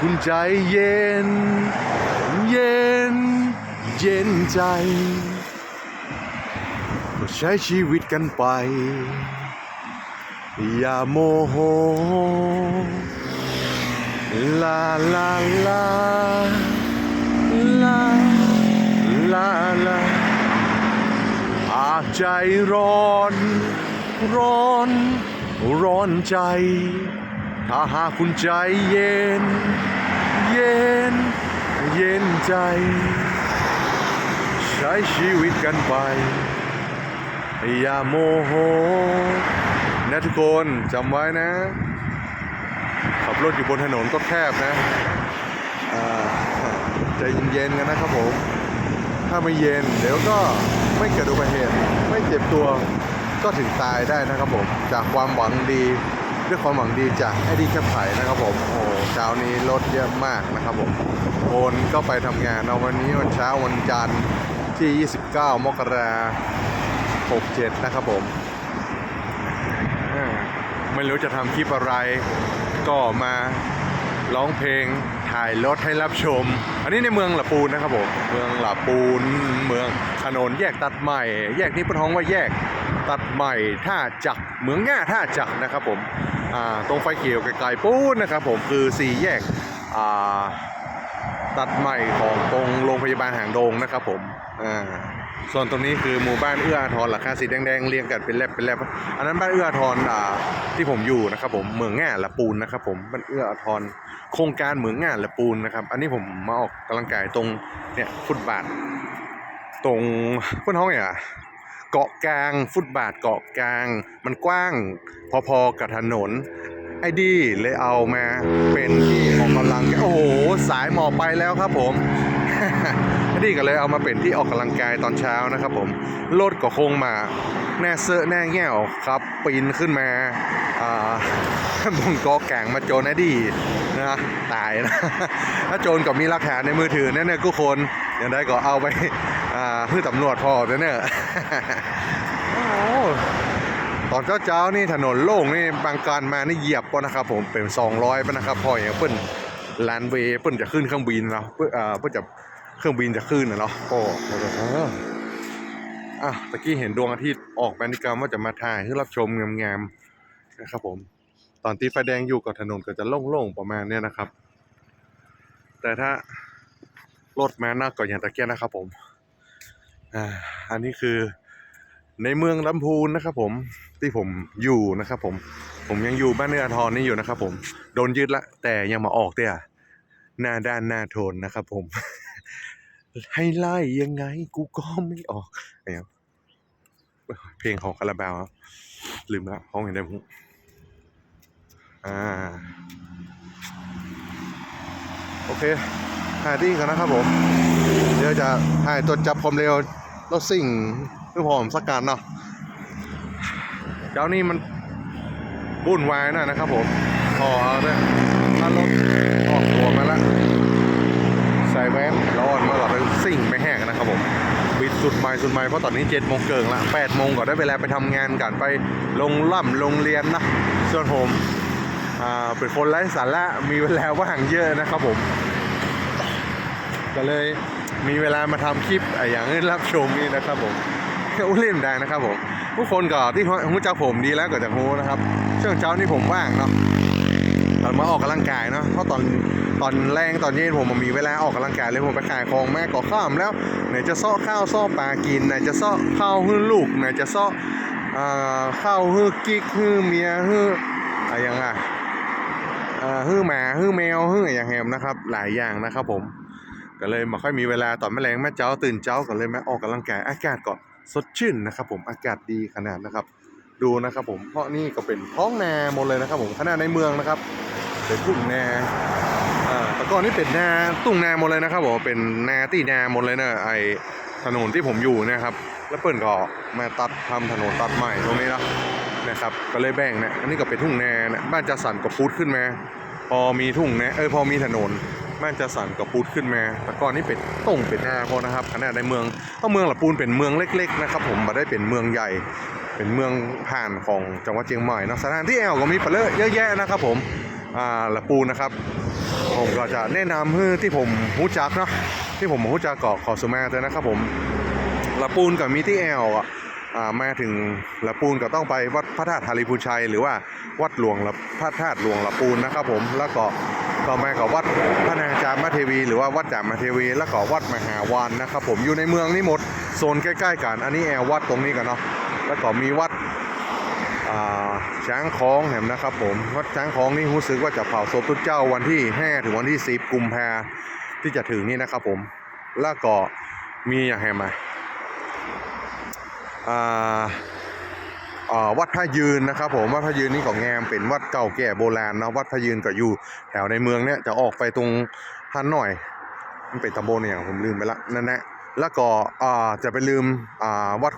คุณใจเย็น เย็น เย็นใจ ก็ใช้ชีวิตกันไป อย่าโมโห ลาลาลา ลา ลาลาอาจใจร้อน ร้อน ร้อนใจ ถ้าหากคุณใจเย็น เย็น เย็นใจ ใช้ชีวิตกันไป อย่าโมโหนะทุกคนจำไว้นะ ขับรถอยู่บนถนนก็แคบนะใจเย็นๆกันนะครับผม ถ้าไม่เย็นเดี๋ยวก็ไม่เกิดอุบัติเหตุ ไม่เจ็บตัวก็ถึงตายได้นะครับผม จากความหวังดี ด้วยความหวังดีจากไอ้ดีแคบไผ่นะครับผมโอ้โหเช้านี้รถเยอะมากนะครับผมโอนก็ไปทำงานเอาวันนี้วันเช้าวันจันทร์ที่ 29 มกราคม67 นะครับผมไม่รู้จะทำคลิปอะไรก็มาร้องเพลงถ่ายรถให้รับชม อันนี้ในเมืองหละปูนนะครับผม เมืองหละปูน เมืองถนนแยกตัดใหม่ แยกนี้ปนท้องว่าแยกตัดใหม่ท่าจักรเมืองง่าท่าจักรนะครับผม ตรงไฟเขียวไกลๆปูนนะครับผมคือสี่แยกตัดใหม่ของตรงโรงพยาบาลหางดงนะครับผมส่วนตรงนี้คือหมู่บ้านเอื้ออาทรหลังคาสีแดงๆเรียงกันเป็นแลบเป็นแลบอันนั้นบ้านเอื้ออาทรอ่าที่ผมอยู่นะครับผมเมืองแง่ละปูนนะครับผมบ้านเอื้ออาทรโครงการเหมืองง่ละปูนนะครับ อันนี้ผมมาออกกำลังกายตรงเนี่ยฟุตบาทตรงเพื่อนห้องเนี่ย เกาะกลาง ฟุตบาทเกาะกลาง มันกว้างพอๆกับถนน ไอ้ดีเลยเอามาเป็นที่ออกกำลังกายโอ้โหสายหมอบไปแล้วครับผมไอ้ดีก็เลยเอามาเป็นที่ออกกำลังกายตอนเช้านะครับผมรถก็คงมาแน่เซอะแน่แง่วครับปีนขึ้นมาอ่าบนเกาะกลางมาโจนไอ้ดีนะตายนะถ้าโจรก็มีหลักฐานในมือถือเนี่ยเนี่ยกูคนอย่างได้ก็เอาไป เพื่อตำรวจพอเนี่ยโอ้ตอนเช้าๆนี่ถนนโล่งนี่บางการมานี่เหยียบปะนะครับผมเป็น 200ปะนะครับพออย่างเปิ้นแลนเวย์เปิ้นจะขึ้นเครื่องบินเนาะเพื่ออ่าเพื่อจะเครื่องบินจะขึ้นนะเนาะโอ้เอออะตะกี้เห็นดวงอาทิตย์ออกแบนิกรรมว่าจะมาถ่ายให้รับชมงามๆนะครับผม ตอนที่ไฟแดงอยู่กับถนนก็จะโล่งๆประมาณเนี้ยนะครับ แต่ถ้ารถมาหนักก็อย่างตะเกียนะครับผม อ่าอันนี้คือในเมืองลำพูนนะครับผมที่ผมอยู่นะครับผม ผมยังอยู่บ้านเนื้อทรนี่อยู่นะครับผม โดนยึดละแต่ยังมาออกเตี้ยหน้าด้านหน้าโทนนะครับผม ให้ไล่ยังไง กูก็ไม่ออกนะครับเพลงของคาราบาวลืมละห้องเห็นได้ผมอ่า โอเคถ่ายดิ้กันนะครับผม เดี๋ยวจะถ่ายตรวจจับความเร็ว รถสิ่งเพื่อผมสักการเนาะเจ้านี่มันวุ่นวายหน่อยนะครับผมพอเอาเนี่ยถ้ารถออกตัวมาแล้วใส่แว่นร้อนมาก่อนเลยสิ่งไม่แห้งนะครับผมบิดสุดใหม่สุดใหม่เพราะตอนนี้เจ็ดโมงเกิงละแปดโมงก็ได้เวลาไปทำงานกันไปลงล่ำโรงเรียนนะส่วนผมอ่าเป็นคนไร้สาระมีเวลาว่างเยอะนะครับผม ก็เลย มีเวลามาทำคลิปอะอย่างนี้รับชมนี่นะครับผมอุ้เล่มดังนะครับผมทุกคนก็ที่หูจักผมดีแล้วก็จะรู้นะครับช่วงเช้านี่ผมว่างเนาะตอนมาออกกำลังกายเนาะเพราะตอนตอนแรงตอนเย็นผมมันมีเวลาออกกำลังกายเลยผมไปขายของแม่ก็ข้ามแล้วไหนจะซ้อข้าวซ้อปลากินไหนจะซ้อข้าวฮื้อลูกไหนจะซ้ออ่าข้าวฮื้อกิ๊กฮื้อเมียฮื้ออะไรอย่างอะอ่าฮื้อหมาฮื้อแมวฮื้ออย่างแฮมนะครับ หลายอย่างนะครับผม ก็เลยไม่ค่อยมีเวลาตอนแมลงแม่เจ้าตื่นเจ้าก็เลยมาออกกำลังกายอากาศก็สดชื่นนะครับ ผมอากาศดีขนาดนะครับ ดูนะครับผมเพราะนี่ก็เป็นท้องนาหมดเลยนะครับ ผมขนาดในเมืองนะครับเป็นทุ่งนาอ่าแต่ก่อนนี่เป็นนาตุ้งนาหมดเลยนะครับผมเป็นนาตีนาหมดเลยนะไอถนนที่ผมอยู่นะครับ แล้วเปิ่นก็มาตัดทำถนนตัดใหม่ตรงนี้นะนะครับก็เลยแบ่งนะอันนี้ก็เป็นทุ่งนานะบ้านจัดสรรก็พุดขึ้นมา พอมีทุ่งนาเออพอมีถนน บ้านจัดสรรก็พุดขึ้นมาแต่ก่อนนี่เป็นต้งเป็นหนาพอนะครับขนาดในเมืองเพราะเมืองละปูนเป็นเมืองเล็ก ๆ นะครับ ผมมาได้เป็นเมืองใหญ่ เป็นเมืองผ่านของจังหวัดเชียงใหม่นะสถานที่แอลก็มีเปลือเยอะแยะนะครับ ผมอ่าละปูนนะครับ ผมก็จะแนะนำให้ที่ผมรู้จักเนาะที่ผมรู้จักเกาะขอสุมาเตอนะครับผมละปูนกับมีที่แอลอะ มาถึงละปูนก็ต้องไปวัดพระธาตุธาริพุชัย หรือว่าวัดหลวงละพระธาตุหลวงละปูนนะครับผมแล้วก็ต่อมากับวัดพระนางจามเทวี หรือว่าวัดจามเทวี แล้วก็วัดมหาวานนะครับผมอยู่ในเมืองนี่หมดโซนใกล้ๆกันอันนี้แอลวัดตรงนี้กันเนาะแล้วก็มีวัดช้างคล้องแหมนะครับผมวัดช้างคล้องนี่รู้สึกว่าจะเผาศพทุกเจ้าวันที่ 5 ถึงวันที่ 10 กุมภาที่จะถึงนี่นะครับผมแล้วก็มีอย่างแหมไหมา วัดพระยืนนะครับผมวัดพระยืนนี่ของแงมเป็นวัดเก่าแก่โบราณนะวัดพระยืนก็อยู่แถวในเมืองเนี่ยจะออกไปตรงฮันหน่อย มันเป็นตำบลเนี่ยผมลืมไปละนั่นแหละแล้วก็จะไปลืมวัด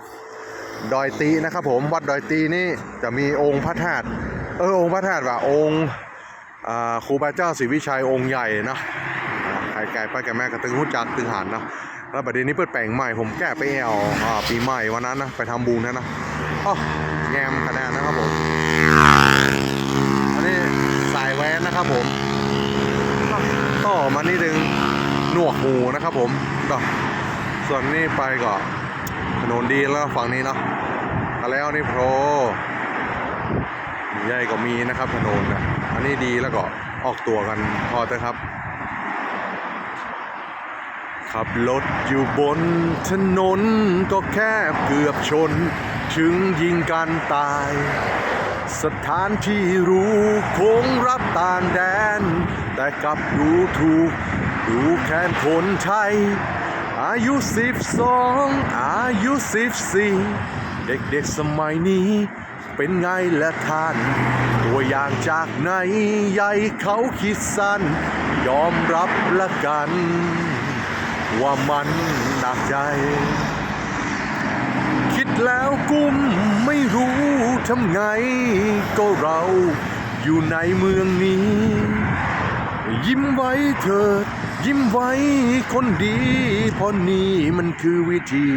ดอยตีนะครับผมวัดดอยตีนี่จะมีองค์พระธาตุเออองค์พระธาตุว่าองค์ครูบาเจ้าศรีวิชัยองค์ใหญ่นะใครไกลไปแกแม่กระตึงหุ่จักตึงหันเนาะ แล้วประเด็นนี้เปิดแปลงใหม่ผมแก้ไปแอวปีใหม่วันนั้นนะไปทำบุญนะนะอ๋อแงมคะแนนนะครับผมอันนี้สายแว้นนะครับผมต่อมานี่ดึงหนวกหูนะครับผมต่อส่วนนี้ไปก็ถนนดีแล้วฝั่งนี้เนาะมาแล้วนี่โปรใหญ่ก็มีนะครับถนนนะอันนี้ดีแล้วก็ออกตัวกันพอเถอะครับ ขับรถอยู่บนถนนก็แคบเกือบชน ถึงยิงกันตาย สถานที่รู้คงรับต่างแดน แต่กลับดูถูก ดูแค้นคนไทย อายุสิบสองอายุสิบสี่เด็กๆสมัยนี้ เป็นไงละท่าน ตัวอย่างจากไหนใหญ่เขาคิดสั้น ยอมรับละกัน ว่ามันหนักใจ คิดแล้วกุ้มไม่รู้ทำไง ก็เราอยู่ในเมืองนี้ ยิ้มไว้เถิดยิ้มไว้คนดีเพราะนี่มันคือวิธี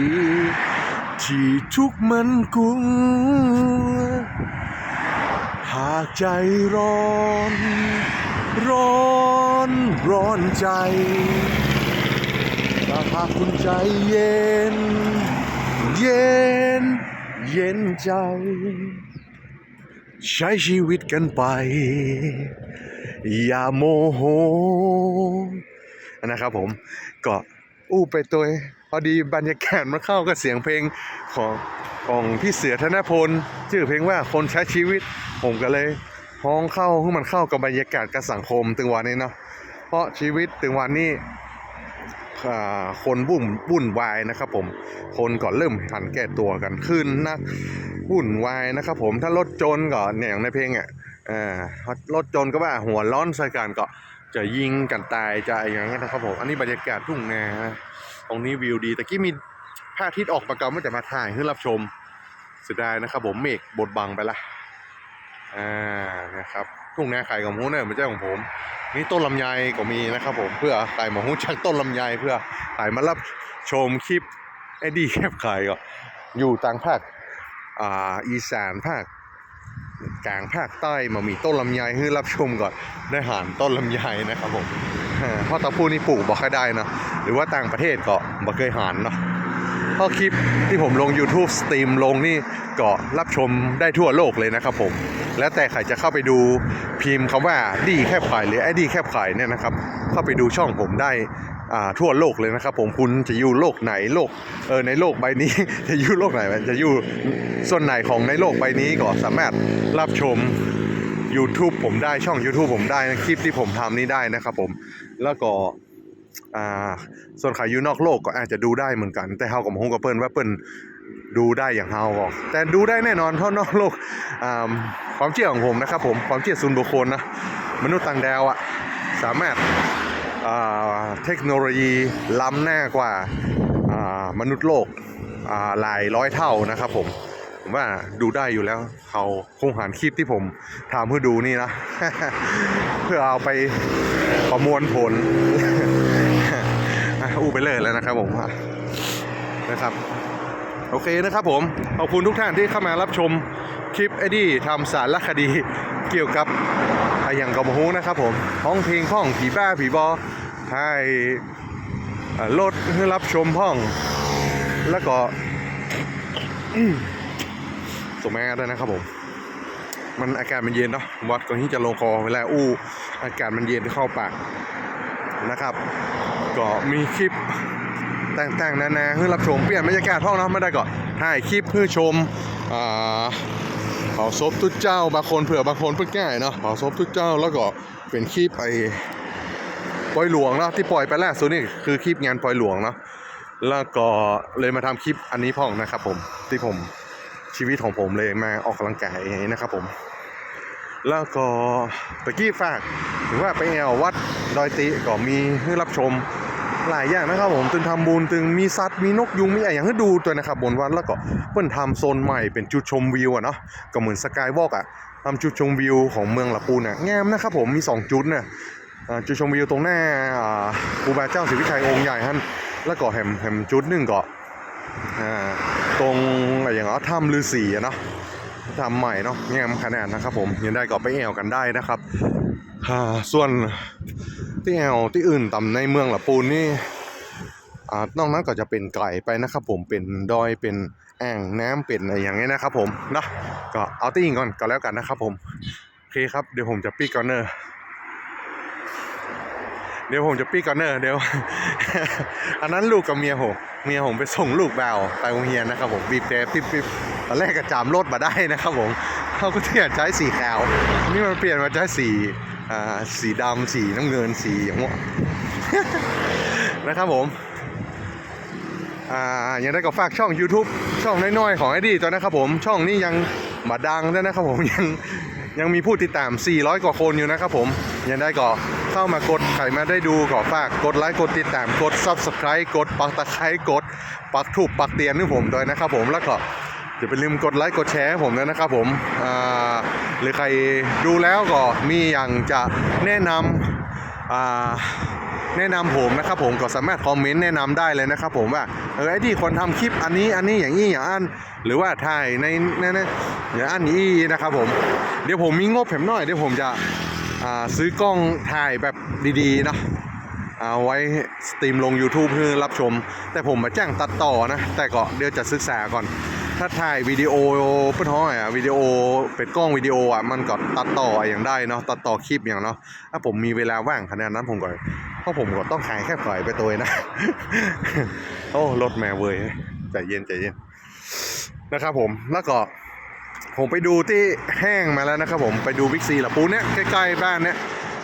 ที่ทุกมันกลัวหากใจร้อน ร้อน ร้อนใจ แต่หากคุณใจเย็น เย็น เย็นใจ ใช้ชีวิตกันไป อย่าโมโหนะครับผมก็อู้ไปตัวพอดีบรรยากาศมันเข้ากับเสียงเพลงของของพี่เสือธนพลชื่อเพลงว่าคนใช้ชีวิต ผมก็เลยฮ้องเข้าให้มันเข้ากับบรรยากาศกับสังคมตึงวันนี้เนาะเพราะชีวิตตึงวันนี้ คนบุ่มวุ่นวายนะครับผมคนก่อนเริ่มหันแก่ตัวกันขึ้นนักวุ่นวายนะครับผมถ้ารถจนก็เนี่ยอย่างในเพลงอะอ่ารถจนก็ว่าหัวร้อนใส่กันก็จะยิงกันตายจะอย่างนั้นนะครับผมอันนี้บรรยากาศทุ่งนาตรงนี้วิวดีแต่กี้มีพระอาทิตย์ออกประกำว่าจะมาถ่ายให้รับชมเสียดายนะครับผมเมฆบดบังไปละอ่านะครับ ทุ่งนาไข่ของหมูเนี่ยไม่ใช่ของผมนี่ต้นลำไยก็มีนะครับผมเพื่อใครมาหูจักต้นลำไยเพื่อใครมารับชมคลิปไอ้ดีแคบขายก็อยู่ต่างภาคอ่าอีสานภาคกลางภาคใต้มามีต้นลำไยให้รับชมก่อนได้หานต้นลำไยนะครับผมอ่าเพราะตะพูนี่ปลูกบอกค่อยได้นะหรือว่าต่างประเทศก็บ่เคยหานเนาะเพราะคลิปที่ผมลง YouTube สตรีมลงนี่ก็รับชมได้ทั่วโลกเลยนะครับผม แล้วแต่ใครจะเข้าไปดูพิมพ์คำว่าดีแคบขายหรือไอดีแคบขายเนี่ยนะครับ เข้าไปดูช่องผมได้ทั่วโลกเลยนะครับ ผมคุณจะอยู่โลกไหนโลกเออในโลกใบนี้ จะอยู่โลกไหนจะอยู่ส่วนไหนของในโลกใบนี้ก็สามารถรับชม YouTube ผมได้ช่อง YouTube ผมได้นะคลิปที่ผมทำนี่ได้นะครับผมแล้วก็ส่วนใครอยู่นอกโลกก็อาจจะดูได้เหมือนกัน แต่เฮากับฮงกับเปิ้ลว่าเปิ้ล ดูได้อย่างเฮาบอกแต่ดูได้แน่นอนเพราะนอกโลกความเชื่อของผมนะครับผมความเชื่อส่วนบุคคลนะมนุษย์ต่างดาวอะสามารถเทคโนโลยีล้ำหน้ากว่ามนุษย์โลกหลายร้อยเท่านะครับผมผมว่าดูได้อยู่แล้วเขาคงหานคลิปที่ผมทำเพื่อดูนี่นะ เพื่อเอาไปประมวลผลอู้ไปเลยแล้วนะครับผมนะครับ โอเคนะครับผม ขอบคุณทุกท่านที่เข้ามารับชมคลิปไอ้ดี้ทำสารคดีเกี่ยวกับอะอย่างกับฮูนะครับผมห้องเพลงพ่องผีบ้าผีบอให้รถให้รับชมพ่อง แล้วก็อืมส่งแม่ด้วยนะครับผม มันอากาศมันเย็นเนาะวัดก่อนที่จะลงคอเวลาอู้อากาศมันเย็นเข้าปากนะครับ ก็มีคลิป ต่างๆนานาให้รับชมเปลี่ยนบรรยากาศห้องเนาะไม่ได้ก็ถ่ายคลิปเพื่อชมอ่าเผาศพทุกเจ้าบางคนเผื่อบางคนเพิ่งง่ายเนาะเผาศพทุกเจ้าแล้วก็เป็นคลิปไอ้ปล่อยหลวงเนาะที่ปล่อยไปล่าสุดนี่คือคลิปงานปล่อยหลวงเนาะแล้วก็เลยมาทำคลิปอันนี้พ่องนะครับผมที่ผมชีวิตของผมเลยมาออกกำลังกายอย่างนี้นะครับผม แล้วก็ตะกี้ฝากถึงว่าไปแอววัดดอยติก็มีให้รับชม หลายอย่างนะครับผมตึงทำบุญตึงมีสัตว์มีนกยุงมีอะไรอย่างให้ดูตัวนะครับบนวัดแล้วก็เพิ่นทำโซนใหม่เป็นจุดชมวิวอะเนาะก็เหมือนสกายวอล์กอะทำจุดชมวิวของเมืองละปูนอะงามนะครับผมมี 2 จุดเนี่ยจุดชมวิวตรงหน้าอ่าครูบาเจ้าศรีวิชัยองค์ใหญ่ฮันแล้วก็แหมแหมจุดหนึ่งก็อ่าตรงอะไรอย่างเงี้ยถ้ำฤาษีอะเนาะทำใหม่เนาะแง้มขนาดนะครับผมยังได้ก็ไปแอวกันได้นะครับส่วน ที่แอวที่อื่นต่ำในเมืองละปูนนี่อ่านอกนั้นก็จะเป็นไก่ไปนะครับผมเป็นดอยเป็นแอ่งน้ำเป็นอะไรอย่างเงี้ยนะครับผมนะก็เอาที่อิงก่อนก็แล้วกันนะครับผมโอเคครับเดี๋ยวผมจะปีกก่อนเนอร์เดี๋ยวผมจะปีกก่อนเนอร์เดี๋ยว อันนั้นลูกกับเมียผมเมียผมไปส่งลูกแบวไปโรงเรียนนะครับผมบีบแต่ปิ๊บปิ๊บตอนแรกก็จามรถมาได้นะครับผมเขาก็เที่ยนใช้สีขาว นี่มันเปลี่ยนมาใช้สี สีดำสีน้ำเงินสีอย่างนะครับผมอ่ายังได้ก็ฝากช่อง YouTube ช่องน้อยๆของไอ้ดีตัวนะครับผมช่องนี้ยังมาดังด้วยนะครับผมยังยังมีผู้ติดตาม 400 กว่าคนอยู่นะครับผมยังได้ก็เข้ามากดใครมาได้ดูก็ฝากกดไลค์กดติดตามกด Subscribe กดปักตะไคร้กด ปักถูกปักเตียนให้ผมด้วยนะครับผมแล้วก็อย่าไปลืมกดไลค์กดแชร์ให้ผมด้วยนะครับผมอ่า หรือใครดูแล้วก็มีอย่างจะแนะนำแนะนำผมนะครับผมก็สามารถคอมเมนต์แนะนำได้เลยนะครับผมว่าเออไอ้ที่คนทำคลิปอันนี้อันนี้อย่างนี้อย่างอันหรือว่าถ่ายในในในอย่างอันนี้นะครับผมเดี๋ยวผมมีงบแผมหน่อยเดี๋ยวผมจะซื้อกล้องถ่ายแบบดีๆนะเอาไว้สตรีมลง YouTube เพื่อรับชม แต่ผมมาแจ้งตัดต่อนะ แต่ก็เดี๋ยวจะศึกษาก่อน ถ้าถ่ายวิดีโอเพื่อนห้อยอะวิดีโอเป็นกล้องวิดีโออะมันก็ตัดต่ออย่างได้เนาะตัดต่อคลิปอย่างเนาะถ้าผมมีเวลาว่างขนาดนั้นผมก็เพราะผมก็ต้องขายแค่ปล่อยไปตัวนะโอ้รถแม่เว้ยใจเย็นใจเย็นนะครับผมแล้วก็ผมไปดูที่แห้งมาแล้วนะครับผมไปดูบิ๊กซีละปูเนี่ยใกล้ๆบ้านเนี่ย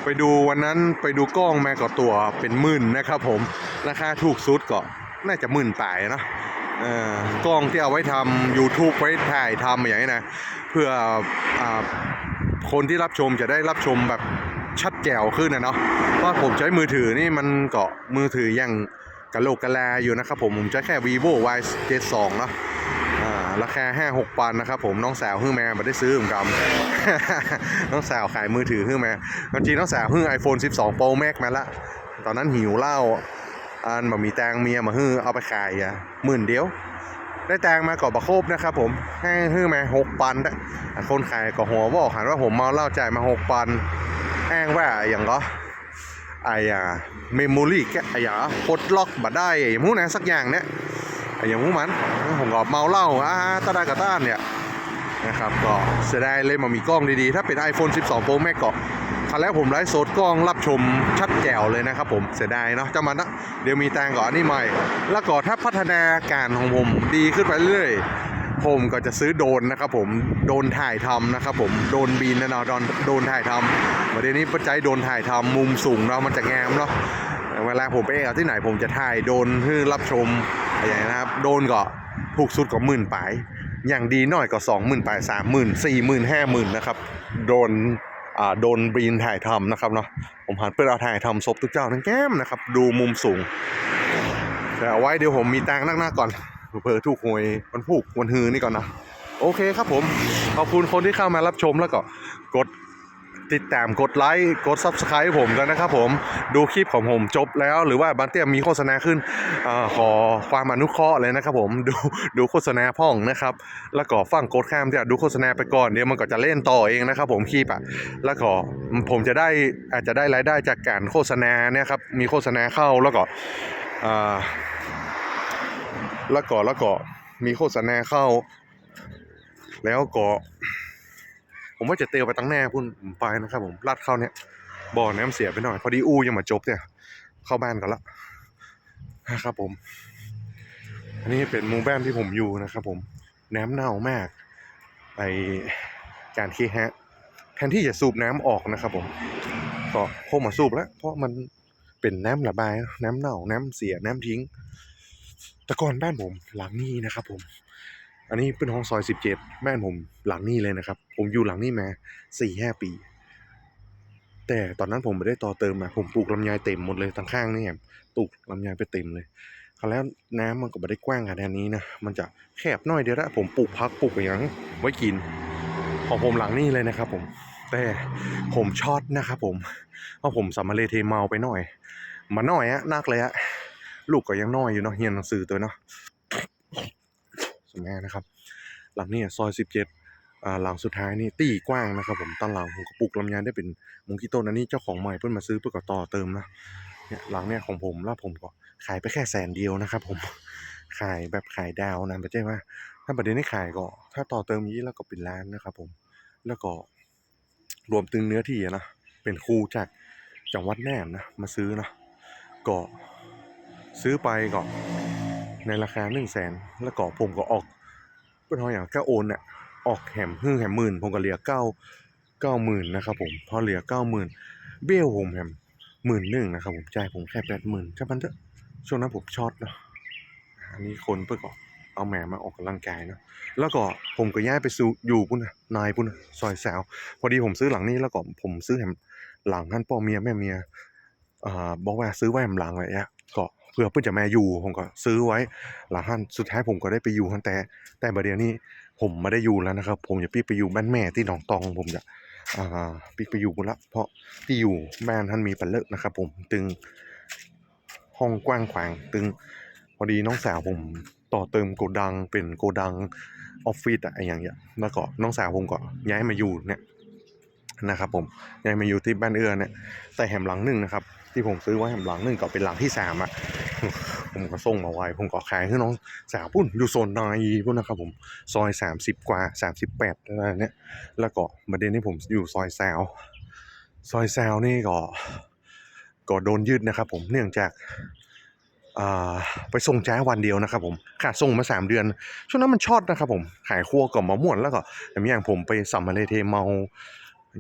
ไปดูวันนั้นไปดูกล้องแมาก็ตัวเป็นหมื่นนะครับผมราคาถูกสุดก็น่าจะหมื่นปลายเนะ กล้องที่เอาไว้ทำ YouTube ไว้ถ่ายทำอย่างนี้นะ เพื่ออคนที่รับชมจะได้รับชมแบบชัดแจ๋วขึ้นนะเนาะเพราะผมใช้มือถือนี่มันเก็มือถืออยังกะโหลกกะลาอยู่นะครับผม ผมใช้แค่ vivo y 7 2เนาะอ่าราคาห้าหกปันนะครับผมน้องสาวฮื้อแม่ม่ได้ซื้อเหมือนกันน้องสาวขายมือถือฮื้อแม่จริงน้องสาวฮื้อ iPhone 12 Pro Max มาละ ตอนนั้นหิวเหล้า อันมามีแตงเมียมาฮื้อเอาไปขายอะหมื่นเดียว ได้แตงมาก่อบะโคบนะครับผมให้ฮื้อมาหกปันได้คนขายก็หัวบอกหันว่าผมเมาเหล้าจ่ายมาหกปันแอ้งว่าอย่างก็ไอ้อะเมมโมรี่แกไอ้อะปลดล็อกบัได้อย่างพวกนั้นสักอย่างเนี่ยไอ้ย่างพวกมันผมก็เมาเหล้าอ่าตาดากาต้านเนี่ยนะครับก็เสียดายเลยมามีกล้องดีๆ ถ้าเป็น iPhone 12 Pro Max ก็ คันแล้วผมไลฟ์สดกล้องรับชมชัดแจ๋วเลยนะครับผมเสียดายเนาะจะมานะเดี๋ยวมีแตงก่อนอันนี้ใหม่ แล้วก็ถ้าพัฒนาการของผมดีขึ้นไปเรื่อยผมก็จะซื้อโดนนะครับผมโดนถ่ายทำนะครับผมโดนบินนะเนาะโดนโดนถ่ายทำวันนี้ปัจจัยโดนถ่ายทำมุมสูงเนาะมันจะงามเนาะเวลาผมไปเอกที่ไหนผมจะถ่ายโดนเพื่อรับชมอะไรอย่างนี้นะครับ โดนก็ถูกสุดก็หมื่นปลายอย่างดีหน่อยก็สองหมื่นปลายสามหมื่นสี่หมื่นห้าหมื่นนะครับ โดน โดนบีนถ่ายทำนะครับเนาะผมหันเพื่อเอาถ่ายทำศพทุกเจ้าทั้งแก้มนะครับ ดูมุมสูง แต่เอาไว้เดี๋ยวผมมีตังนักหน้าก่อนเผื่อถูกหวยวันผูกวันฮือนี่ก่อนนะ โอเคครับผม ขอบคุณคนที่เข้ามารับชมแล้วก็กด ติดตามกดไลค์กด Subscribe ผมกันนะครับผมดูคลิปของผมจบแล้ว หรือว่าบางเตี้ยมีโฆษณาขึ้นอขอความอนุเคราะห์เลยนะครับผมดูดูโฆษณาพ่องนะครับ แล้วก็ฟังกดข้ามที่ดูโฆษณาไปก่อนเดี๋ยวมันก็จะเล่นต่อเองนะครับผมคลิปอะแล้วก็ผมจะได้อาจจะได้รายได้จากการโฆษณาเนี่ยครับมีโฆษณาเข้าแล้วก็แล้วก็แล้วก็มีโฆษณาเข้า แล้วก็ ผมว่าจะเตียวไปตั้งแน่พุ่นไปนะครับผมลาดเข้าเนี่ยบ่อน้ำเสียไปหน่อย พอดีอูยังมาจบเนี่ย เข้าบ้านกันละนะครับผม อันนี้เป็นมู่บ้านที่ผมอยู่นะครับผมน้ำเน่ามาก ไปการเคหะแทนที่จะสูบน้ำออกนะครับผมก็คงมาสูบแล้ว เพราะมันเป็นน้ำระบาย น้ำเน่าน้ำเสียน้ำทิ้ง แต่ก่อนบ้านผมหลังนี้นะครับผม อันนี้เป็นห้องซอยสิบเจ็ดบ้านผมหลังนี้เลยนะครับ ผมอยู่หลังนี้มาสี่ห้าปี แต่ตอนนั้นผมไม่ได้ต่อเติมมา ผมปลูกลำไยเต็มหมดเลยทั้งข้างนี่แหมปลูกลำไยไปเต็มเลยคราวแล้วน้ำมันก็ไม่ได้กว้างขนาดนี้นะ มันจะแคบน้อยเดียวละผมปลูกพักปลูกอย่างไว้กิน ของผมหลังนี้เลยนะครับ ผม แต่ผมช็อตนะครับผมเพราะผมสัมมาเลเทเมาไปหน่อย มาหน่อยอะนักเลยอะลูกก็ยังน้อยอยู่เนาะเรียนหนังสือตัวเนาะ สมัยนะครับหลังนี้ซอยสิบเจ็ดอ่าหลังสุดท้ายนี่ตีกว้างนะครับ ผมตอนหลังผมก็ปลูกลำไยได้เป็นมุงคิโต้นอันนี้เจ้าของใหม่เพิ่นมาซื้อเพื่อก็ต่อเติมนะเนี่ยหลังเนี่ยของผมแล้วผมก็ขายไปแค่แสนเดียวนะครับ ผมขายแบบขายดาวนะไม่ใช่ว่า ถ้าประเด็นนี้ขายก็ ถ้าต่อเติมนี้แล้วก็เป็นล้านนะครับ ผมแล้วก็รวมตึงเนื้อที่นะเป็นครูจากจังหวัดแน่นนะมาซื้อนะก็ซื้อไปก็ ในราคาหนึ่งแสนแล้วก็ผมก็ออกเป็นทองอย่างแค่โอนเนี่ยออกแหมหึ่งแหมหมื่นผมก็เหลือเก้าเก้าหมื่นนะครับผมพอเหลือเก้าหมื่นเบี้ยวผมแหมหมื่นหนึ่งนะครับผมจ่ายผมแค่แปดหมื่นใช่ปันเถอะช่วงนั้นผมช็อตเนาะอันนี้คนเพื่อก็เอาแหมมาออกกำลังกายเนาะแล้วก็ผมก็ย้ายไปสู่อยู่พุ่นนะนายพุ่นนะซอยแซวพอดีผมซื้อหลังนี้แล้วก็ผมซื้อแหมหลังท่านพ่อเมียแม่เมียอ่าบอกว่าซื้อไว้แหมหลังอะไรเงี้ยก็ เพื่อเพื่อจะมาอยู่ผมก็ซื้อไว้หลังท่านสุดท้ายผมก็ได้ไปอยู่ท่านแต่แต่ประเดี๋ยวนี้ผมไม่ได้อยู่แล้วนะครับ ผมจะปีไปอยู่บ้านแม่ที่หนองตองผมจะอ่าปีไปอยู่กันละเพราะที่อยู่บ้านท่านมีปันเลอะนะครับ ผมตึงห้องกว้างขวางตึงพอดีน้องสาวผมต่อเติมโกดังเป็นโกดังออฟฟิศอะไออย่างเงี้ยแล้วก็น้องสาวผมก็ย้ายมาอยู่เนี่ยนะครับผมย้ายมาอยู่ที่บ้านเอื้อเนี่ยแต่แหมหลังหนึ่งนะครับ ที่ผมซื้อไว้หลังหนึ่งก็เป็นหลังที่สามอะผมก็ส่งมาไว้ ผมก็ขายให้น้องสาวพุ่นอยู่โซนนายพุ่นนะครับผมซอยสามสิบกว่าสามสิบแปดอะไรเนี่ยแล้วก็ประเด็นที่ผมอยู่ซอยแซวซอยแซวนี่ก็ก็โดนยืดนะครับ ผมเนื่องจากอ่าไปส่งแจ้วันเดียวนะครับผมขาดส่งมาสามเดือน ช่วงนั้นมันช็อตนะครับผม ขายครัวกับมะม่วนแล้วก็อย่างอย่างผมไปสัมมาเลเทเมา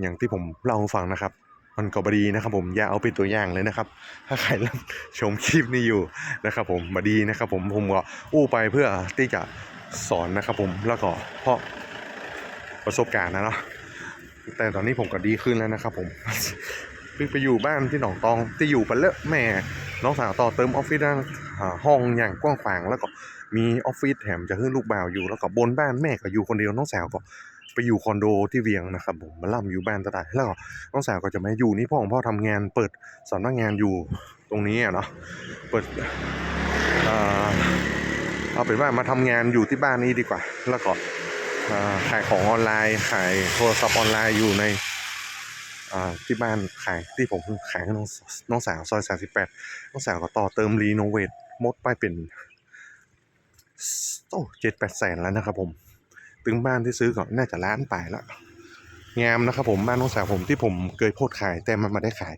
อย่างที่ผมเล่าให้ฟังนะครับ มันก็บดีนะครับผมอย่าเอาเป็นตัวอย่างเลยนะครับ ถ้าใครรับชมคลิปนี้อยู่นะครับผมบดีนะครับผมผมก็อู้ไปเพื่อที่จะสอนนะครับผมแล้วก็เพราะประสบการณ์นะเนาะแต่ตอนนี้ผมก็ดีขึ้นแล้วนะครับผมพึ่งไปอยู่บ้านที่หนองตองที่อยู่ไปเลอะแม่น้องสาวต่อเติมออฟฟิศห้องอย่างกว้างขวางแล้วก็มีออฟฟิศแถมจะขึ้นลูกบ่าวอยู่แล้วก็บนบ้านแม่ก็อยู่คนเดียวน้องสาวก็ ไปอยู่คอนโดที่เวียงนะครับผมมาล่ำอยู่บ้านตะไดแล้วก็น้องสาวก็จะมาอยู่นี่พ่อของพ่อทำงาน เปิดสำนักงานอยู่ตรงนี้เนาะเปิดเอาเป็นว่ามาทำงานอยู่ที่บ้านนี้ดีกว่า แล้วก็ขายของออนไลน์ขายโทรศัพท์ออนไลน์อยู่ในที่บ้านขายที่ผมขายให้น้องน้องสาวซอยสามสิบแปดน้องสาวก็ต่อเติมรีโนเวทมดไปเป็นโอ้เจ็ดแปดแสนแล้วนะครับผม ถึงบ้านที่ซื้อก็น่าจะล้านปลายแล้วงามนะครับผมบ้านน้องสาวผมที่ผมเคยโพสต์ขายแต่มันไมาได้ขาย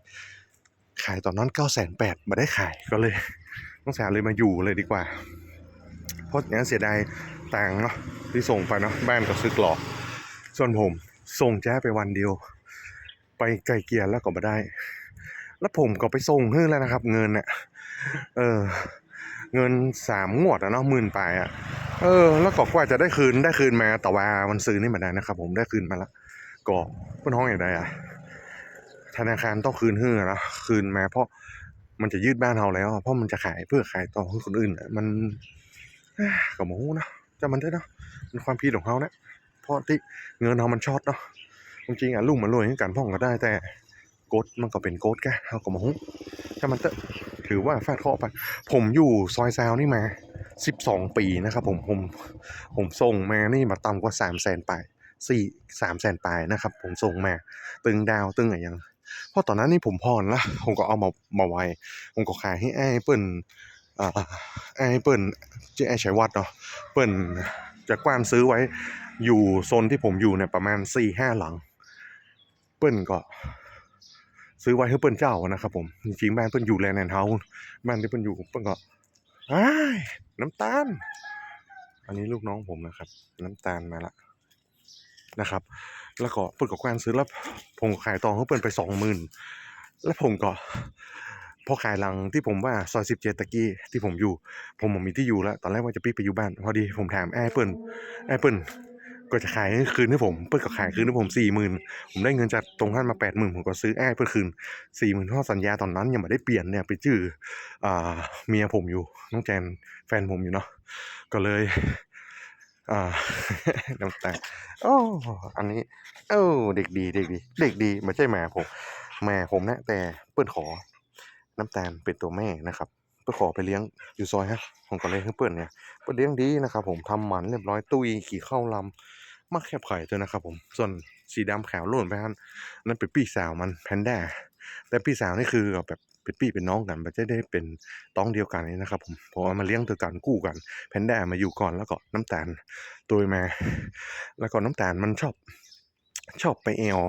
ขายตอนนั้นเก้าแสนแปดมาได้ขายก็เลยน้องสาวเลยมาอยู่เลยดีกว่า เพราะอย่างนั้นเสียดายตังเนาะที่ส่งไปเนาะบ้านก็ซื้อกรอกส่วนผมส่งแจ้ไปวันเดียว ไปไกลเกลียแล้วก็มาได้ แล้วผมก็ไปส่งให้แล้วนะครับ เงินเนี่ยเออ เงินสามงวดอะเนาะหมื่นปลายอะเออ แล้วก็กว่าจะได้คืนได้คืนมาแต่ว่ามันซื้อนี่มาได้นะครับ ผมได้คืนมาแล้วก็เป็นห้องอย่างไรอะธนาคารต้องคืนให้นะคืนมาเพราะมันจะยืดบ้านเราแล้วอะเพราะมันจะขายเพื่อขายต่อให้คนอื่นมันก็โมโหนะจะมันได้เนาะมันความผิดของเขาเนะเพราะที่เงินเรามันช็อตเนาะจริงอะลุงมันรวยให้กันพ่องก็ได้แต่โกดมันก็เป็นโกดแกเขาก็มาหุถ้ามันเตะ ถือว่าฟาดเคราะห์ไป ผมอยู่ซอยซาวนี่มา 12 ปีนะครับผมผมผมส่งมานี่มาต่ำกว่า3 0 0แสนไปสี่สามแสนปลายนะครับ ผมส่งมา ตึงดาวตึงอะไรยังเพราะตอนนั้นนี่ผมพรละผมก็เอามามาไว้ ผมก็ขายให้ไอ้เปิ้นอ่าไอ้เปิ้นชื่อไอ้ชัยวัฒน์เนาะเปิ้นจะกว้านซื้อไว้อยู่โซนที่ผมอยู่เนี่ยประมาณ4ี่ห้าหลัง เปิ้นก็ ซื้อไว้ให้เปิ้นเจ้านะครับผมจริงๆบ้านเปิ้นอยู่แลนด์เฮาส์บ้านที่เปิ้นอยู่เปิ้นก็อ้ายน้ำตาล อันนี้ลูกน้องผมนะครับ น้ำตาลมาละนะครับ แล้วก็เปิ้นก็แควนซื้อแล้วผมขายตองให้เปิ้นไปสองหมื่นแล้วผมก็พอขายหลังที่ผมว่าซอยสิบเจ็ดตะกี้ที่ผมอยู่ ผมผมมีที่อยู่แล้ว ตอนแรกว่าจะปีไปอยู่บ้าน พอดีผมถามแอ้เปิ้ลแอ้เปิ้ล ก็จะขายคืนให้ผมเปิ้ลก็ขายคืนให้ผมสี่หมื่นผมได้เงินจากตรงท่านมาแปดหมื่นผมก็ซื้อแอ้เปิ้ลคืนสี่หมื่นเพราะสัญญาตอนนั้นยังไม่ได้เปลี่ยนเนี่ยไปชื่ออ่าเมียผมอยู่น้องแจนแฟนผมอยู่เนาะก็เลย อ่าน้ำตาโอ้อันนี้โอ้เด็กดีเด็กดี เด็กดีไม่ใช่แม่ผมแม่ผมนะแต่เปิ้ลขอน้ำตาลเป็นตัวแม่นะครับ เพื่อขอไปเลี้ยงอยู่ซอยฮะผมก็เลยให้เปิ้ลเนี่ยเปิ้ลเลี้ยงดีนะครับผมทำหมันเรียบร้อยตุ้ยขี่เข้าลำมักแคบไข่ตัวนะครับผมส่วนสีดำขาวโล่นไปฮันนั่นเป็นพี่สาวมันแพนด้าแต่พี่สาวนี่คือแบบเป็นพี่เป็นน้องกันไม่ใช่ได้เป็นต้องเดียวกันนี่นะครับ ผมเพราะว่ามาเลี้ยงตัวกันกู้กันแพนด้ามาอยู่ก่อนแล้วก็น้ำตาลตัวมา แล้วก็น้ำตาลมันชอบชอบไปแอล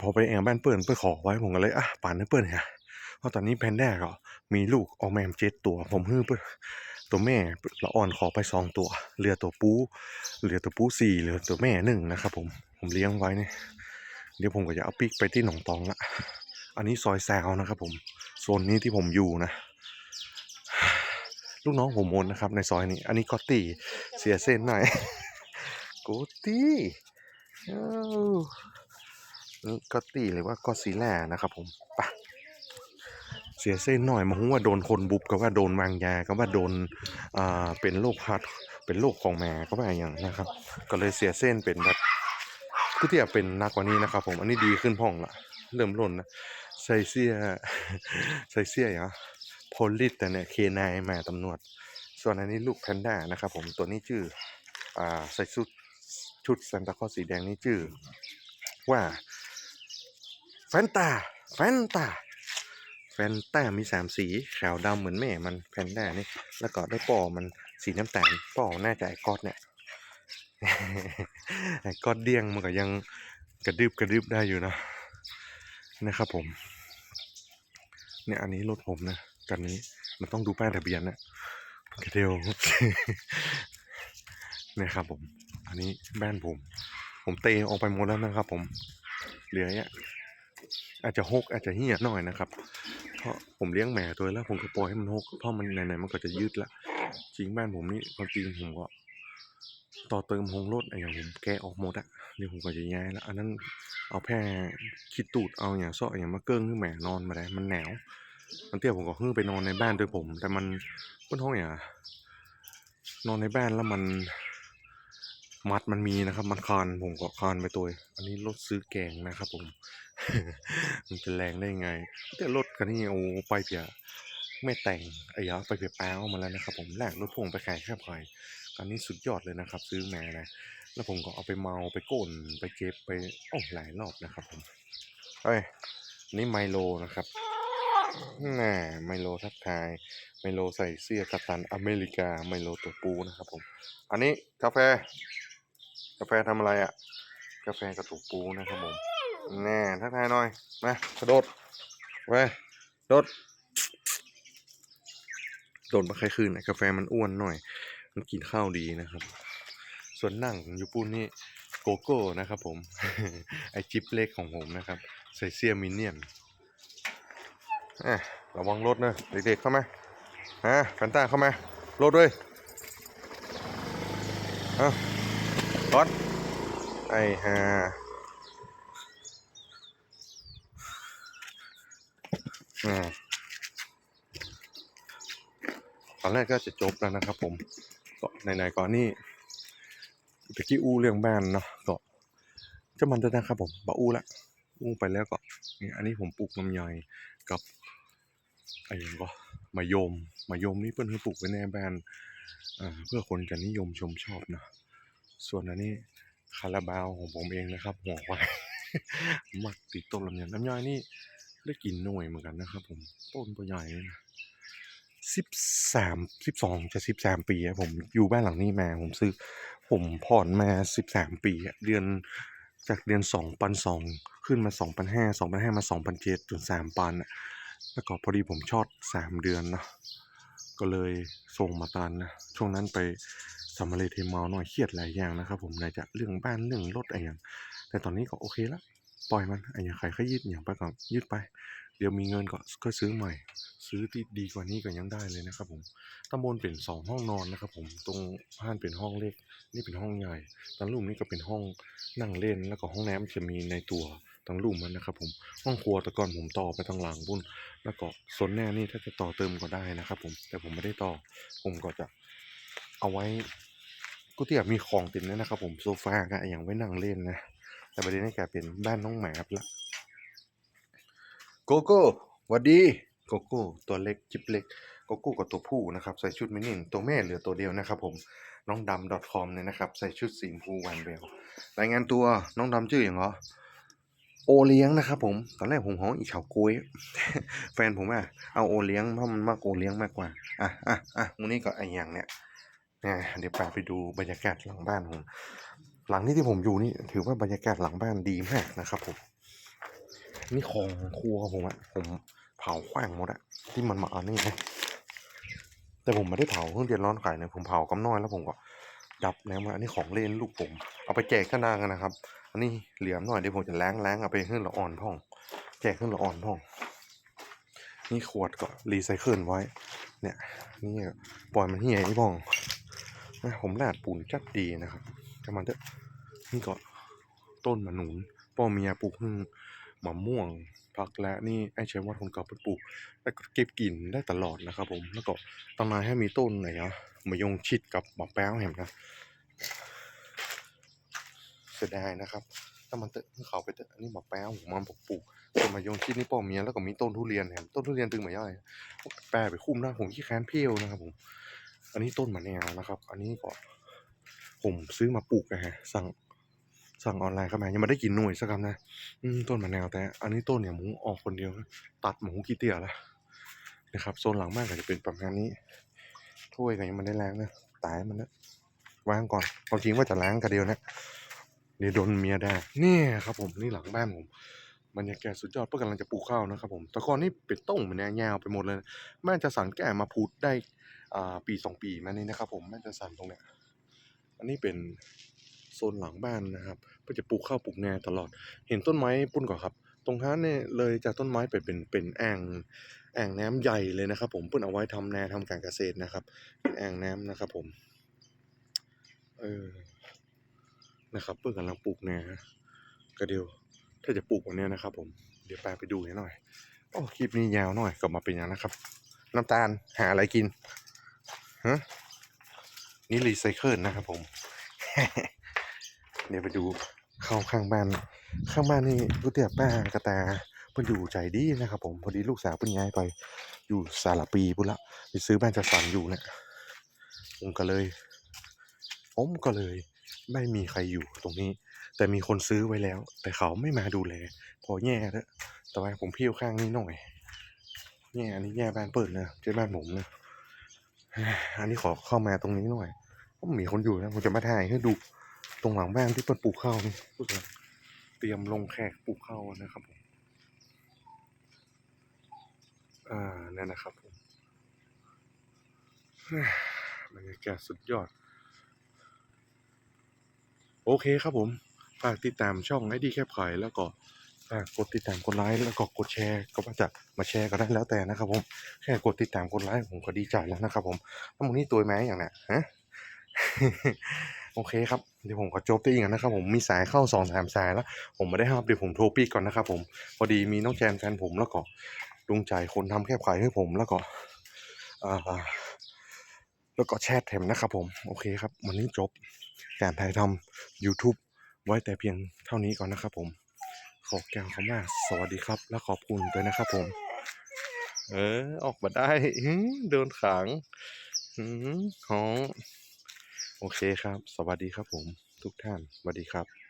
พอไปแอลบ้านเปิ้ลเปิ้ลขอไว้ผมก็เลยอะป่านให้เปิ้ลเนี่ย เพราะตอนนี้แพนด้าก็มีลูกออกมาเจ็ดตัว ผมฮื้อตัวแม่ละอ่อนขอไปสองตัว เหลือตัวปูเหลือตัวปูสี่เหลือตัวแม่หนึ่งนะครับผมผมเลี้ยงไว้เนี่ยเดี๋ยวผมก็จะเอาปิกไปที่หนองตองละอันนี้ซอยแซวนะครับผมโซนนี้ที่ผมอยู่นะ ลูกน้องผมโอนนะครับ ในซอยนี้ อันนี้ก็ตีเสียเส้นหน่อยโกตี้เอ้าก็ตีหรือว่าก็ซีแล่นะครับผมไป เสียเส้นหน่อยมาหูว่าโดนคนบุบก็ว่าโดนวางยาก็ว่าโดนอ่าเป็นโรคหัดเป็นโรคของแม่ก็ว่าอย่างนะครับ ก็เลยเสียเส้นเป็นแบบคือที่จะเป็นนักกว่านี้นะครับ ผมอันนี้ดีขึ้นพ่องละเริ่มล่นนะใส่เสื้อใส่เสื้ออย่างโพลิสแต่เนี่ยเคนายมาตำรวจ ส่วนอันนี้ลูกแพนด้านะครับ ผมตัวนี้ชื่ออ่าใส่ชุดชุดซานตาคลอสสีแดงนี่ชื่อ ว่าแฟนตาแฟนตา แฟนต้ามีสามสีขาวดำเหมือนแม่มันแพนด้านี่แล้วก็ได้ป่อมันสีน้ำตาลป่อน่าจะไอ้กอตเนี่ยไอ้กอตเดี้ยงมันก็ยังกระดึบกระดึบได้อยู่นะนะครับผม เนี่ยอันนี้รถผมนะกันนี้มันต้องดูป้ายทะเบียนนะกระเดียวนี่ครับผม อันนี้แบ้นผม ผมเตะออกไปหมดแล้วนะครับผม เหลือเนี่ย อาจจะหกอาจจะเหี้ยหน่อยนะครับ เพราะผมเลี้ยงแหม่ตัวแล้วผมก็ปล่อยให้มันหกเพราะมันไหนๆมันก็จะยืดละจริงบ้านผมนี่ความจริงผมก็ ต่อเติมหงรถอะไรอย่างผมแกะออกหมดอะเดี๋ยวผมก็จะย้ายละอันนั้นเอาแพร่คิดตูดเอาอย่างซ้ออย่างมาเกิ้งขึ้นแหมนอนมาได้มันหนาวมันเตี้ยผมก็ขึ้นไปนอนในบ้านด้วยผม แต่มันเปิ้นห้องอย่างนอนในบ้านแล้วมัน มัดมันมีนะครับ มันคานผมก็คานไปตัวอันนี้รถซื้อแกงนะครับผม มันจะแรงได้ไงแต่รถคันนี้เอาไปเพียไม่แต่งไอ้ยาไปเพียแป้วมาแล้วนะครับ ผมแลกรถพ่วงไปขายแค่พอยคันนี้สุดยอดเลยนะครับ ซื้อมานะแล้วผมก็เอาไปเมาไปโก้นไปเก็บไปโอ้หลายรอบนะครับผมเฮ้ยนี่ไมโลนะครับน่าไมโลทักทาย ไมโลใส่เสื้อกัปตันอเมริกา ไมโลตัวปูนะครับผม อันนี้กาแฟ กาแฟทำอะไรอะ่ะ กาแฟกระตุกปูนะครับผมแน่ทักทายหน่อยมากระโดดไปโดดโดดมาใครคืนนะกาแฟมันอ้วนหน่อย มันกินข้าวดีนะครับ ส่วนนั่งอยู่ปูนนี่โกโก้นะครับผม ไอจิปเล็กของผมนะครับ ใส่เสื้อมินเนี่ยนอะระวังรถนะเด็กๆเข้ามาฮะแฟนต้าเข้ามารถด้วย เอ้า รถไอ้ฮาอ่าตอนแรกก็จะจบแล้วนะครับผมก็ไหนๆก่อนนี่ตะกี้อู้เรื่องบ้านเนาะก็จะมันจะนะครับผมบะอู้ละอู้ไปแล้วก็นี่อันนี้ผมปลูกลำไยกับไอ้ยังก็มะยมมะยมนี่เพิ่นให้ปลูกไว้ในบ้านเพื่อคนจะนิยมชมชอบนะ ส่วนอันนี้คาราบาวของผมเองนะครับ หัวควายมักติดต้นลำไยลำไยนี่ได้กินหน่วยเหมือนกันนะครับ ผมต้นตัวใหญ่เลยนะสิบสามสิบสองจะสิบสามปีผมอยู่บ้านหลังนี้มาผมซื้อ ผมผ่อนมาสิบสามปีเดือนจากเดือนสองพันสองขึ้นมาสองพันห้าสองพันห้ามาสองพันเจ็ดจนสามพันอะแล้วก็พอดีผมชอดสามเดือนเนาะก็เลยส่งมาตันนะช่วงนั้นไป สำเร็จเทเมาหน่อยเครียดหลายอย่างนะครับ ผมไหนจะเรื่องบ้านเรื่องรถอะไรอย่างแต่ตอนนี้ก็โอเคละปล่อยมันไอ้อย่างใครก็ยืดอย่างไปก่อนยืดไป เดี๋ยวมีเงินก็ก็ซื้อใหม่ ซื้อที่ดีกว่านี้ก็ยังได้เลยนะครับผมตำบลเป็นสองห้องนอนนะครับ ผมตรงบ้านเป็นห้องเล็ก นี่เป็นห้องใหญ่ตังรูมนี่ก็เป็นห้องนั่งเล่นแล้วก็ห้องน้ำจะมีในตัวตังรูมมันนะครับผมห้องครัวแต่ก่อนผมต่อไปทางหลังบุญแล้วก็โซนแน่นี่ถ้าจะต่อเติมก็ได้นะครับ ผมแต่ผมไม่ได้ต่อผมก็จะเอาไว้ ก็ที่มีของเติดนั่นะครับผมโซฟาก็อย่างไว้นั่งเล่นนะ แต่ประเด็นนี้กลายเป็นบ้านน้องหมาครับละโกโก้วัดดีโกโก้ตัวเล็กจิบเล็กโกโก้กับตัวผู้นะครับ ใส่ชุดมินินตัวแม่เหลือตัวเดียวนะครับผมน้องดำ .com เนี่ยนะครับ ใส่ชุดสีชมพูวันเบลรายงานตัวน้องดำชื่ออย่างเหรอโอเลี้ยงนะครับผม ตอนแรกผมห้องอีเฉาก้ยแฟนผมอะเอาโอเลี้ยงเพราะมันมากโอเลี้ยงมากกว่า อะอะอะวันนี้ก็ไออย่างเนี้ย นี่ยเดี๋ยวพาไปดูบรรยากาศหลังบ้านผมหลังนี้ที่ผมอยู่นี่ ถือว่าบรรยากาศหลังบ้านดีมากนะครับผมนี่ของครัวผมอะผมเผาขว้างหมดอะที่มันมาอานี่นะแต่ผมไม่ได้เผาเครื่องเดือนร้อนไก่เนะผมเผากำน้อยแล้วผมก็ดับแล้วมาอันนี้ของเล่นลูกผม เอาไปแจกก็นางนะครับ อันนี้เหลี่ยมหน่อยเดี๋ยวผมจะล้างล้างเอาไปขึ้นละอ่อนพ่อง แจกขึ้นละอ่อนพ่อง นี่ขวดก็รีไซเคิลไว้ เนี่ย นี่ปล่อยมันเหี่ยไอ้พ่อง นะผมลาดปูนจัดดีนะครับจะมันเถอะนี่ก็ต้นมะนุนพ่อเมียปลูกพึ่งมะม่วงผักและนี่ไอ้เชฟว่าคนเก่าเพิ่นปลูกแล้วก็เก็บกินได้ตลอดนะครับผมแล้วก็ตอนนั้นให้มีต้นไหนอะมะยงชิดกับมะแป้วเห็นนะเสียดายนะครับถ้ามันเตอะเขาไปเตะนนี้มะแป้วผมมันปลูกต้นมะยงชิดนี่ป้อเมียแล้วก็มีต้นทุเรียนเห็นต้นทุเรียนตึงเหมาย่อยแปรไปคุ้มน้าผมขี้แค้นเพี้ยวนะครับผม อันนี้ต้นมะนาวนะครับ อันนี้ก็ผมซื้อมาปลูกนะฮะ สั่งสั่งออนไลน์เข้ามายังไม่ได้กินหน่วยสักคำนะต้นมะนาวแต่ อันนี้ต้นเนี่ยหมูออกคนเดียว ตัดหมูกี่เตี่ยละนะครับโซนหลังบ้านก็จะเป็นประมาณนี้ ถ้วยก็ยังไม่ได้ล้างนะตายมันนะวางก่อนความจริงว่าจะล้างกันเดียวนะเดี๋ยวโดนเมียได้เนี่ยครับ ผมนี่หลังบ้านผมบรรยากาศสุดยอดเพื่อกำลังจะปลูกข้าวนะครับผมแต่ก่อนนี่เป็นต้งมันแนวยาวไปหมดเลยแม่จะสันแก่มาพูดได้ ปีสองปีมานี่นะครับ ผมแม่จะสันตรงเนี้ยอันนี้เป็นโซนหลังบ้านนะครับเพื่อจะปลูกข้าวปลูกนาตลอด เห็นต้นไม้ปุ้นก่อนครับ ตรงนั้นเนี่ยเลยจากต้นไม้ไปเป็นเป็นแอ่งแอ่งน้ำใหญ่เลยนะครับ ผมเพื่อนเอาไว้ทำนาทำการเกษตรนะครับ เป็นแอ่งน้ำนะครับ ผม เออนะครับเพื่อนกำลังปลูกนาก็เดียว ถ้าจะปลูกวันเนี้ยนะครับ ผมเดี๋ยวแปไปดูห้หน่อยโอ้คลิปนี้ยาวหน่อยกลับมาเป็นอย่างนะครับ น้ำตาลหาอะไรกิน ฮะนี่รีไซเคิลนะครับผม เดี๋ยวไปดูเข้าข้างบ้าน ข้างบ้านนี่ก๋วยเตี๋ยวป้ากระแตเพิ่นอยู่ใจดีนะครับผม พอดีลูกสาวเพิ่นย้ายไปอยู่สารปีพุ่นละไปซื้อบ้านจัดสรรอยู่เนี่ยผมก็เลยผมก็เลย ไม่มีใครอยู่ตรงนี้ แต่มีคนซื้อไว้แล้ว แต่เขาไม่มาดูแลพอแย่แล้วแต่ว่าผมเพี้ยวข้างนี้หน่อยแย่อันนี้แย่บ้านเปิดนะเจ๊บ้านผมนะ อันนี้ขอเข้ามาตรงนี้หน่อยก็มีคนอยู่นะผมจะมาถ่ายให้ดูตรงหลังบ้านที่เปิดปลูกข้าวนี่พูดเลยเตรียมลงแขกปลูกข้าวนะครับผมอ่านั่นนะครับผมบรรยากาศสุดยอด โอเคครับผม ฝากติดตามช่องไอดีแคบไข่แล้วก็ ฝากกดติดตามกดไลค์แล้วก็กดแชร์ก็ว่าจะมาแชร์ก็ได้แล้วแต่นะครับผมแค่กดติดตามกดไลค์ผมก็ดีใจแล้วนะครับผมแล้วมึงนี่ตัวไหมอย่างเนี้ยฮะโอเคครับเดี๋ยวผมขอจบที่อีกนะครับผมมีสายเข้าสองสามสายแล้ว ผมไม่ได้ห้ามเดี๋ยวผมโทรปีกก่อนนะครับผมพอดีมีน้องแจนแฟนผมแล้วก็ลุงใจคนทำแคบไข่ให้ผมแล้วก็แล้วก็แชทแถมนะครับผมโอเคครับ วันนี้จบการถ่ายทำ YouTube ไว้แต่เพียงเท่านี้ก่อนนะครับผม ขอแก้วคำว่าสวัสดีครับ และขอบคุณด้วยนะครับผม เออ ออกมาได้เดินขังขอห้อง โอเคครับ สวัสดีครับผม ทุกท่านสวัสดีครับ